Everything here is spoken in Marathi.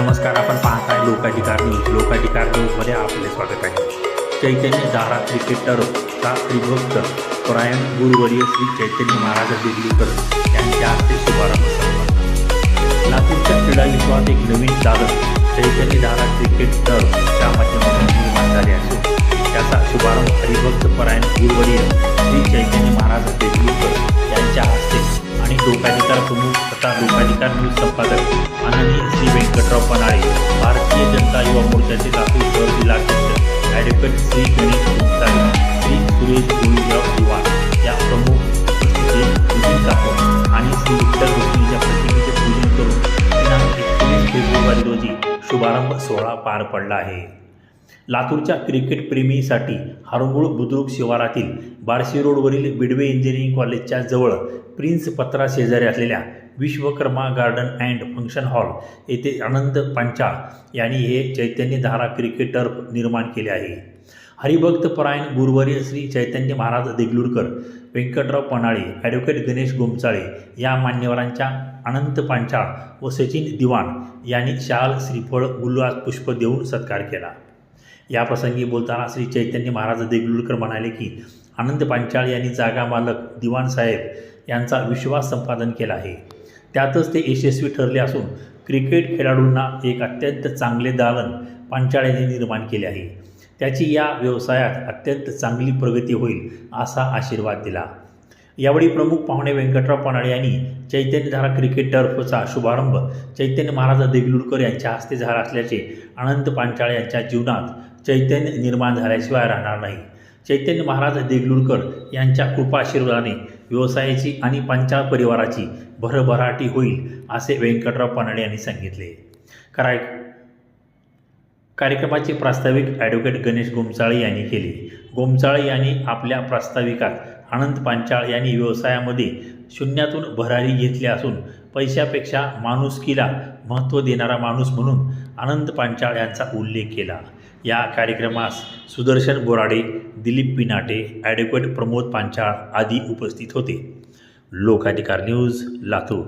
नमस्कार लोकाधिकार न्यूज. लोकाधिकार न्यूजमध्ये आपले स्वागत आहे. चैतन्य दारा क्रिकेटरचा त्रिभक्त परायण गुरुवर्य श्री चैतन्य महाराज दिगलीकर यांच्या हस्ते शुभारंभ लातूरच्या क्रीडा विश्वात एक नवीन दालन चैतन्य दारा क्रिकेट त्या माध्यमातून निर्माण झाले असून त्याचा शुभारंभ हरिभक्त परायण गुरुवर्य श्री चैतन्य महाराज देगलूकर यांच्या हस्ते आणि लोकाधिकार प्रमुख तथा लोकाधिकार न्यूज संपादक आनंदी श्री व्यंकटराव पनाळे भारतीय जनता युवा मोर्चाचे लातूर शहर जिल्हाध्यक्ष ॲडव्होकेट श्री गणेश गुप्तारी श्री सुरेश गोविंदराव दिवाण या प्रमुख उपस्थितीत विजय कापड आणि श्री विठ्ठल गोष्टींच्या प्रतिमेचे पूजन करून दिनांक एकवीस फेब्रुवारी रोजी शुभारंभ सोहळा पार पडला आहे. लातूरच्या क्रिकेट प्रेमीसाठी हरंगुळ बुद्रुक शिवारातील बार्शी रोडवरील बिडवे इंजिनिअरिंग कॉलेजच्या जवळ प्रिन्स पत्रा शेजारी असलेल्या Vishwakarma garden and function hall येथे आनंद पांचाळ यांनी हे चैतन्य धारा क्रिकेट टर्फ निर्माण केले आहे. हरिभक्त परायण गुरुवर्य श्री चैतन्य महाराज देगलूरकर व्यंकटराव पनाळे ॲडव्होकेट गणेश गोमचाळे या मान्यवरांच्या अनंत पांचाळ व सचिन दिवाण यांनी शाल श्रीफळ गुलाब पुष्प देऊन सत्कार केला. याप्रसंगी बोलताना श्री चैतन्य महाराज देगलूरकर म्हणाले की आनंद पांचाळ यांनी जागा मालक दिवाण साहेब यांचा विश्वास संपादन केला आहे. त्यातच ते यशस्वी ठरले असून क्रिकेट खेळाडूंना एक अत्यंत चांगले दालन पांचाळ्याने निर्माण केले आहे. त्याची या व्यवसायात अत्यंत चांगली प्रगती होईल असा आशीर्वाद दिला. यावेळी प्रमुख पाहुणे व्यंकटराव पनाळे यांनी चैतन्यधारा क्रिकेट टर्फचा शुभारंभ चैतन्य महाराज देगलूरकर यांच्या हस्ते झाला असल्याचे अनंत पांचाळ यांच्या जीवनात चैतन्य निर्माण झाल्याशिवाय राहणार नाही. चैतन्य महाराज देगलूरकर यांच्या कृपाशीर्वादाने व्यवसायाची आणि पंचाळ परिवाराची भरभराटी होईल असे व्यंकटराव पानडे यांनी सांगितले. कराय कार्यक्रमाचे प्रास्ताविक ॲडव्होकेट गणेश गोमचाळे यांनी केले. गोमचाळे यांनी आपल्या प्रास्ताविकात आनंद पांचाळ यांनी व्यवसायामध्ये शून्यातून भरारी घेतली असून पैशापेक्षा माणुसकीला महत्त्व देणारा माणूस म्हणून आनंद पांचाळ यांचा उल्लेख केला. या कार्यक्रमास सुदर्शन बोराडे दिलीप पिनाटे ॲडव्होकेट प्रमोद पांचाळ आदी उपस्थित होते. लोकाधिकार न्यूज लातूर.